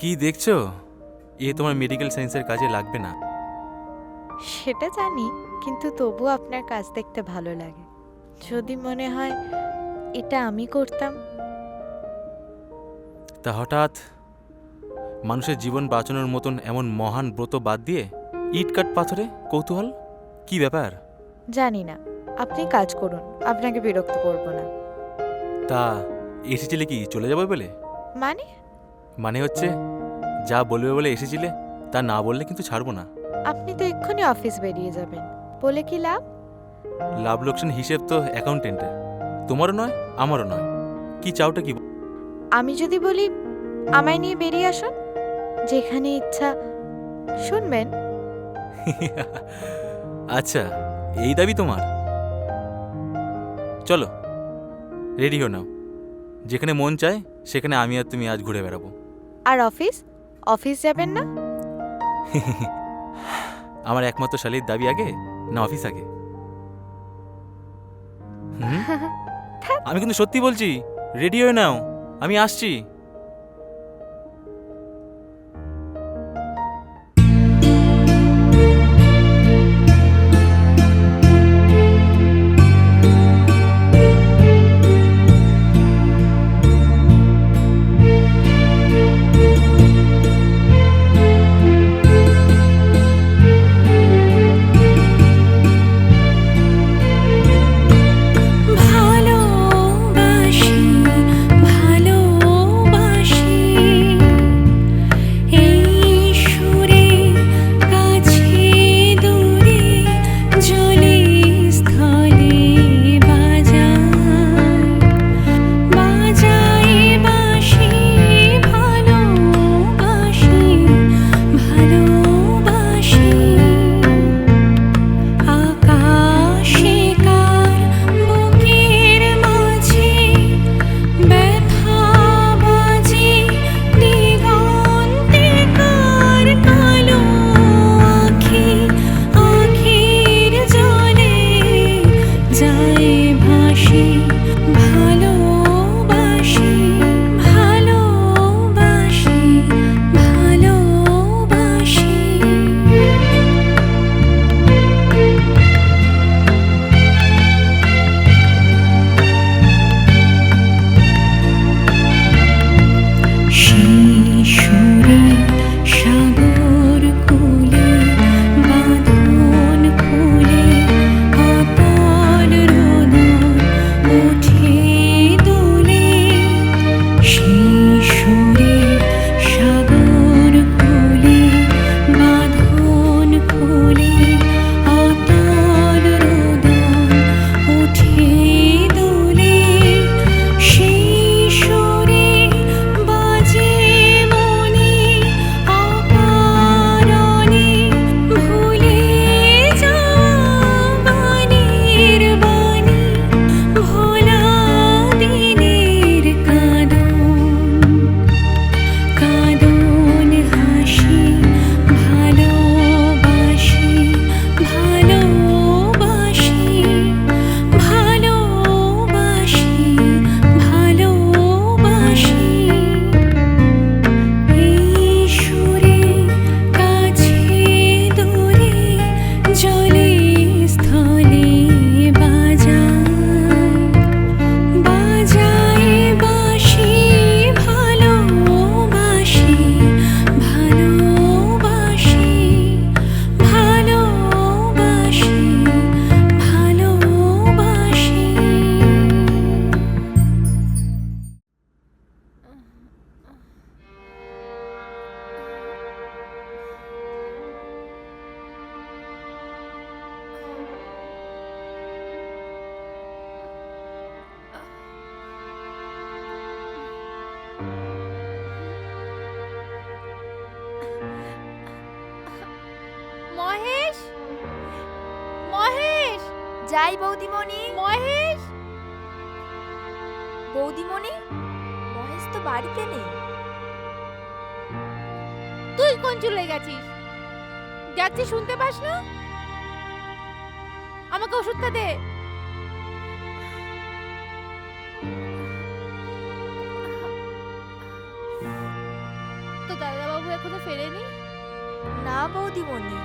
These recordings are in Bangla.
কি দেখছ? এ তোমার মেডিকেল সায়েন্সের কাজে লাগবে না। সেটা জানি কিন্তু তবু আপনার কাজ দেখতে ভালো লাগে। যদি মনে হয় এটা আমি করতাম। তা হঠাৎ মানুষের জীবন বাঁচানোর মতন এমন মহান ব্রত বাদ দিয়ে ইট কাট পাথরে কৌতূহল? কি ব্যাপার? জানি না। আপনি কাজ করুন আপনাকে বিরক্ত করব না। তা এসেছিলে কি চলে যাবে বলে? মানে? মানে হচ্ছে যা বলবে বলে এসেছিলে তা না বললে কিন্তু ছাড়বো না। আপনি তো এক্ষুনি অফিস বেরিয়ে যাবেন। বলে কি লাভ? লাভ লোকসান হিসেব তো অ্যাকাউন্টেন্টের তোমারও নয় আমারও নয়। কি চাওটা কি? আমি যদি বলি আমায় নিয়ে বেরিয়ে আসুন? যেখানে ইচ্ছা শুনবেন। আচ্ছা এই দাবি তোমার? চলো রেডি হো নাও। যেখানে মন চায় সেখানে আমি আর তুমি আজ ঘুরে বেড়াবো। আর অফিস? অফিস যাবেন না? আমার একমাত্র শালির দাবি আগে না অফিস আগে? আমি কিন্তু সত্যি বলছি রেডি হয়ে নাও আমি আসছি। বৌদিমণি? মহেশ? বৌদিমণি মহেশ তো বাড়িতে নেই। তুই কোন চলে গেছিস? যাচ্ছি শুনতে পাস না? আমাকে ওষুধটা দে। তো দাদাবাবু এখনও ফেরেনি? না বৌদিমণি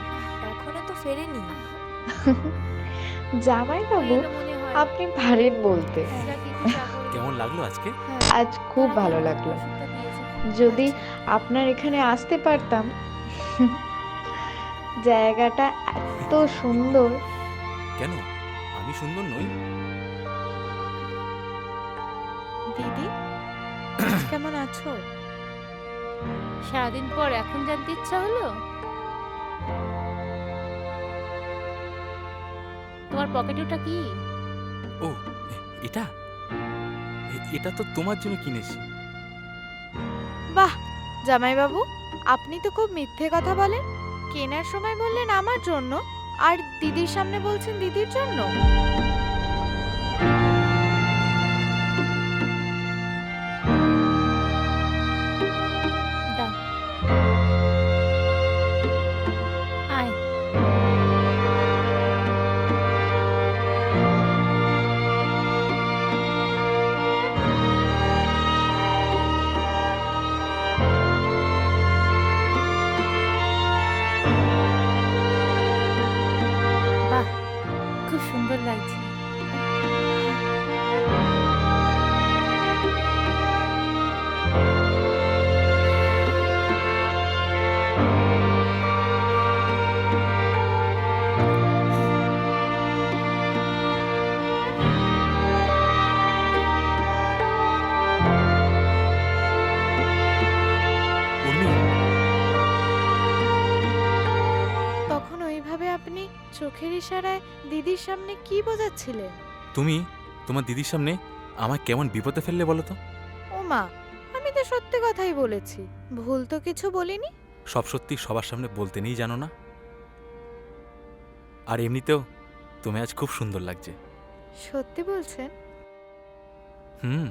এখনও তো ফেরেনি। জামাই বাবু হয়। আপনি পারেন বলতে। কেমন লাগল আজকে? আজ খুব ভালো লাগল। যদি আপনার এখানে আসতে পারতাম জায়গাটা এত সুন্দর। কেন? আমি সুন্দর নই। দিদি আজ কেমন আছো? সারাদিন পর এখন জানতে ইচ্ছা হলো? তোমার পকেটে ওটা কি? ও এটা? এটা তো তোমার জন্য কিনেছি। বাহ জামাইবাবু আপনি তো খুব মিথ্যে কথা বলেন। কেনার সময় বললেন আমার জন্য আর দিদির সামনে বলছেন দিদির জন্য। চোখের ইশারায় দিদির সামনে কি বোঝাচ্ছিলেন তুমি? তোমার দিদির সামনে আমায় কেমন বিপদে ফেললে বলো তো? ও মা আমি তো সত্যি কথাই বলেছি। ভুল তো কিছু বলিনি। সব সত্যি সবার সামনে বলতে নেই জানো না? আর এমনিতেও তুমি আজ খুব সুন্দর লাগছে। সত্যি বলছেন? হুম।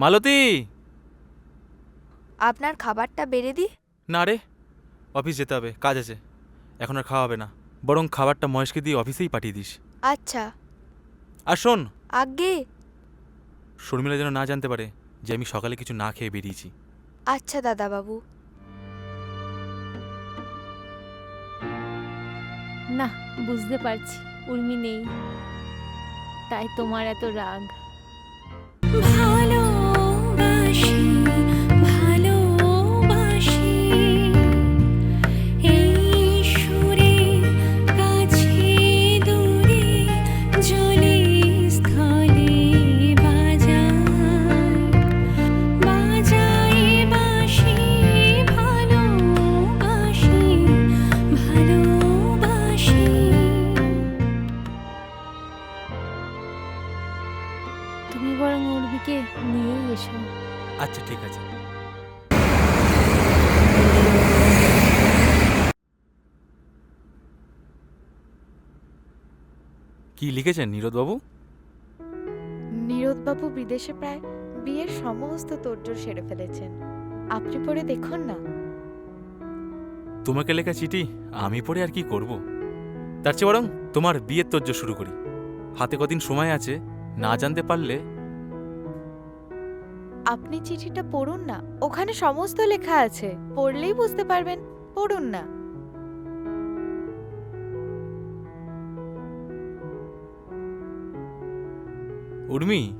মালতী! আপনার খাবারটা বেড়ে দি না রে অফিস যেতে হবে কাজ আছে। এখন আর খাওয়া হবে না। বরং খাবারটা মহেশকে দিয়ে অফিসেই পাঠিয়ে দিস। আচ্ছা। আর শোন! আগে? শর্মিলা যেন না জানতে পারে যে আমি সকালে কিছু না খেয়ে বেরিয়েছি। আচ্ছা দাদাবাবু। না বুঝতে পারছি। উর্মি নেই। তাই তোমার এত রাগ। আচ্ছা ঠিক আছে। কি লিখেছেন নীরদবাবু? নীরদবাবু বিদেশে প্রায় বিয়ের সমস্ত তোড়জোড় সেরে ফেলেছেন। আপনি পড়ে দেখুন না। তোমাকে লেখা চিঠি আমি পড়ে আর কি করব? তার চেয়ে বরং তোমার বিয়ের তোজ্জ শুরু করি। হাতে কদিন সময় আছে না জানতে পারলে আপনি চিঠিটা পড়ুন না। ওখানে সমস্ত লেখা আছে। পড়লেই বুঝতে পারবেন পড়ুন না। উর্মি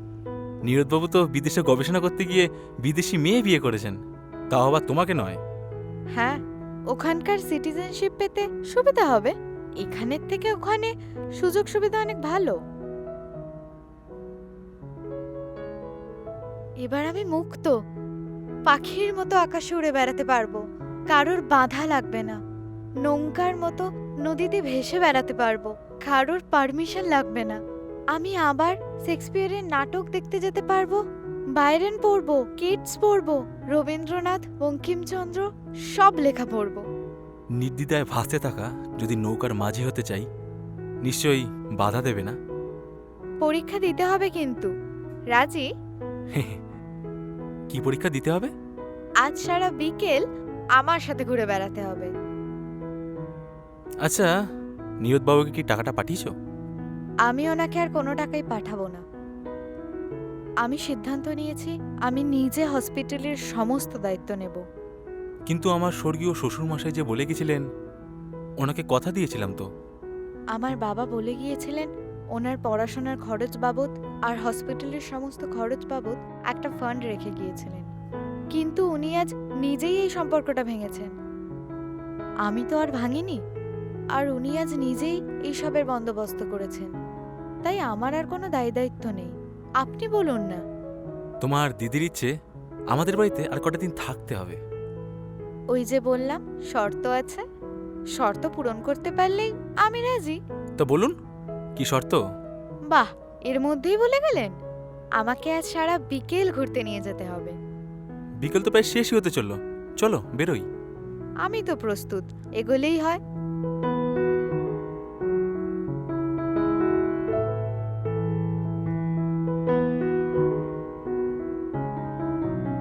নীরদবাবু তো বিদেশে গবেষণা করতে গিয়ে বিদেশি মেয়ে বিয়ে করেছেন। তাও আবার তোমাকে নয়। হ্যাঁ ওখানকার সিটিজেনশিপ পেতে সুবিধা হবে। এখানের থেকে ওখানে সুযোগ সুবিধা অনেক ভালো। এবার আমি মুক্ত। পাখির মতো আকাশে উড়ে বেড়াতে পারব। কারোর বাধা লাগবে না। নৌকার মতো নদীতে ভেসে বেড়াতে পারব। কারোর পারমিশন লাগবে না। আমি আবার শেক্সপিয়ারের নাটক দেখতে যেতে পারব? বাইরেন পড়ব কিডস পড়ব রবীন্দ্রনাথ বঙ্কিমচন্দ্র সব লেখা পড়ব। নির্দ্বিধায় ভাসতে থাকা যদি নৌকার মাঝি হতে চাই নিশ্চয়ই বাধা দেবে না? পরীক্ষা দিতে হবে কিন্তু। রাজি? কি পরীক্ষা দিতে হবে? আজ সারা বিকেল আমার সাথে ঘুরে বেড়াতে হবে। আচ্ছা নীরদবাবুকে কি টাকাটা পাঠিয়েছো? আমি ওনাকে আর কোনো টাকাই পাঠাবো না। আমি সিদ্ধান্ত নিয়েছি আমি নিজে হসপিটালের সমস্ত দায়িত্ব নেব। কিন্তু আমার স্বর্গীয় শ্বশুরমশাই যে বলে গেছিলেন ওনাকে কথা দিয়েছিলাম তো। আমার বাবা বলে গিয়েছিলেন ওনার পড়াশোনার খরচ বাবদ আর হসপিটালের সমস্ত খরচ বাবদ একটা ফান্ড রেখে গিয়েছিলেন। কিন্তু উনি আজ নিজেই এই সম্পর্কটা ভেঙেছেন। আমি তো আর ভাঙিনি। আর উনি আজ নিজেই এইসবের বন্দোবস্ত করেছেন। তাই আমার আর কোনো দায় দায়িত্ব নেই। আপনি বলুন না। তোমার দিদির ইচ্ছে আমাদের বাড়িতে আর কটা দিন থাকতে হবে। ওই যে বললাম শর্ত আছে। শর্ত পূরণ করতে পারলেই আমি রাজি। তো বলুন কি শর্ত? বাহ! এর মধ্যেই বলে গেলেন আমাকে আজ সারা বিকেল ঘুরতে নিয়ে যেতে হবে। বিকেল তো প্রায় শেষই হতে চলল। চলো বেরোই। আমি তো প্রস্তুত এগোলেই হয়।